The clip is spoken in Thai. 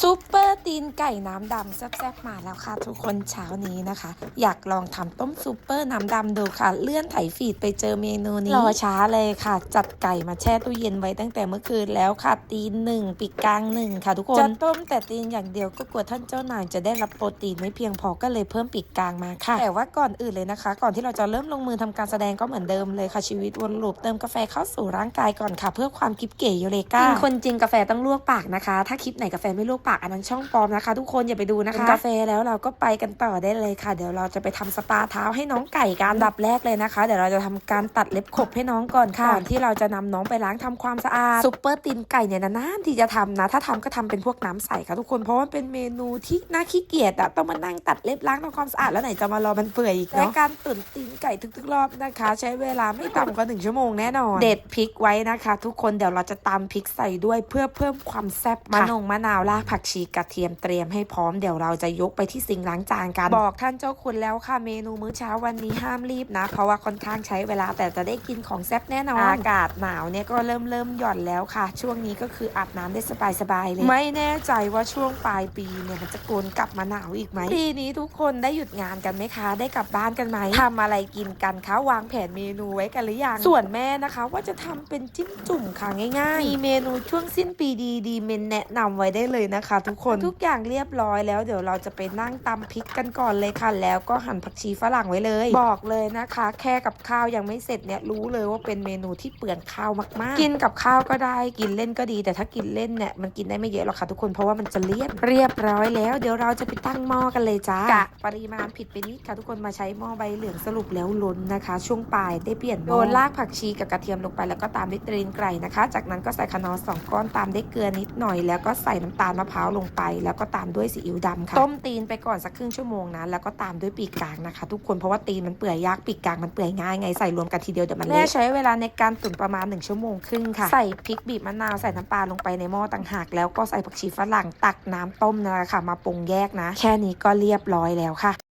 ซูเปอร์ ตีนไก่น้ำดำแซ่บๆมาแล้วค่ะ ทุกคนเช้านี้นะคะ อยากลองทำต้มซูเปอร์น้ำดำดูค่ะ เลื่อนไถฟีดไปเจอเมนูนี้ รอช้าเลยค่ะ จัดไก่มาแช่ตู้เย็นไว้ตั้งแต่เมื่อคืนแล้วค่ะ ตีนหนึ่งปีกกลางหนึ่งค่ะทุกคน จะต้มแต่ตีนอย่างเดียวก็กลัวท่านเจ้านายจะได้รับโปรตีนไม่เพียงพอก็เลยเพิ่มปีกกลางมาค่ะ แต่ว่าก่อนอื่นเลยนะคะ ก่อนที่เราจะเริ่มลงมือทำการแสดงก็เหมือนเดิมเลยค่ะชีวิตวนลูปเติมกาแฟเข้าสู่ร่างกายก่อนค่ะ เพื่อความกิบเก๋โยเลกาคนจริงกาแฟต้องลวกปากนะคะ ถ้าคลิปไหนกาแฟไม่ลวกปากอันนั้นช่องปลอมนะคะ ทุกคนอย่าไปดูนะคะกาแฟแล้วเราก็ไปกันต่อได้เลยค่ะ เดี๋ยวเราจะไปทำสปาเท้าให้น้องไก่กันอันดับแรกเลยนะคะ เดี๋ยวเราจะทำการตัดเล็บขบให้น้องก่อนค่ะก่อนที่เราจะนำน้องไปล้างทำความสะอาดซุปเปอร์ตีนไก่เนี่ยนานๆที่จะทำนะ ถ้าทำก็ทำเป็นพวกน้ำใสค่ะทุกคนเพราะว่าเป็นเมนูที่น่าขี้เกียจอะต้องมานั่งตัดเล็บล้างทำความสะอาดแล้วไหนจะมารอมันเปื่อยอีกเนาะและการตุ๋นตีนไก่ทุกๆรอบนะคะ ใช้เวลาไม่ต่ำกว่าหนึ่งชั่วโมงแน่นอนเด็ดพริกไว้นะคะ ทุกคนเดี๋ยวเราจะตำพริกใส่ด้วยเพื่อเพิ่มความแซ่บมะนงมะนาวรากผักชีกระเทียมเตรียมให้พร้อมเดี๋ยวเราจะยกไปที่ซิงค์ล้างจานกัน บอกท่านเจ้าคุณแล้วค่ะเมนูมื้อเช้าวันนี้ห้ามรีบนะ เพราะว่าค่อนข้างใช้เวลาแต่จะได้กินของแซ่บแน่นอน อากาศหนาวเนี่ยก็เริ่มเริ่มหย่อนแล้วค่ะ ช่วงนี้ก็คืออาบน้ำได้สบายๆเลย ไม่แน่ใจว่าช่วงปลายปีเนี่ยมันจะโกนกลับมาหนาวอีกไหมปีนี้ทุกคนได้หยุดงานกันไหมคะ ได้กลับบ้านกันไหมทำอะไรกินกันคะวางแผนเมนูไว้กันหรือยังส่วนแม่นะคะ ว่าจะทำเป็นจิ้มจุ่มค่ะง่ายๆมีเมนูช่วงสิ้นปีดีดีเมนแนะนำไว้ได้เลยนะคะ ทุกคนทุกอย่างเรียบร้อยแล้วเดี๋ยวเราจะไปนั่งตำพริกกันก่อนเลยค่ะ แล้วก็หั่นผักชีฝรั่งไว้เลย บอกเลยนะคะ แค่กับข้าวยังไม่เสร็จเนี่ยรู้เลยว่าเป็นเมนูที่เปลืองข้าวมากๆ กินกับข้าวก็ได้กินเล่นก็ดี แต่ถ้ากินเล่นเนี่ยมันกินได้ไม่เยอะหรอกค่ะทุกคนเพราะว่ามันจะเลี่ยนเรียบร้อยแล้ว เดี๋ยวเราจะไปตั้งหม้อกันเลยจ้ากะปริมาณผิดไปนิดค่ะทุกคนมาใช้หม้อใบเหลืองสรุปแล้วล้นนะคะ ช่วงปลายได้เปลี่ยนโยนรากผักชีกับกระเทียมลงไปแล้วก็ตามด้วยตรีนไก่นะคะ จากนั้นก็ใส่คะนอสองก้อนตามด้วยเกลือนิดหน่อย แล้วก็ใส่น้ำตาลมะพร้าวลงไปแล้วก็ตามด้วยซีอิ๊วดำค่ะต้มตีนไปก่อนสักครึ่งชั่วโมงนะแล้วก็ตามด้วยปีกกลางนะคะ ทุกคนเพราะว่าตีนมันเปื่อยยากปีกกลางมันเปื่อยง่ายไงใส่รวมกันทีเดียวเดี๋ยวมันเละแม่ใช้เวลาในการตุ๋นประมาณ 1 ชั่วโมงครึ่งค่ะใส่พริกบีบมะนาวใส่น้ำปลาลงไปในหม้อต่างหาก แล้วก็ใส่ผักชีฝรั่งตักน้ำต้มนะคะมาปรุงแยกนะ แค่นี้ก็เรียบร้อยแล้วค่ะ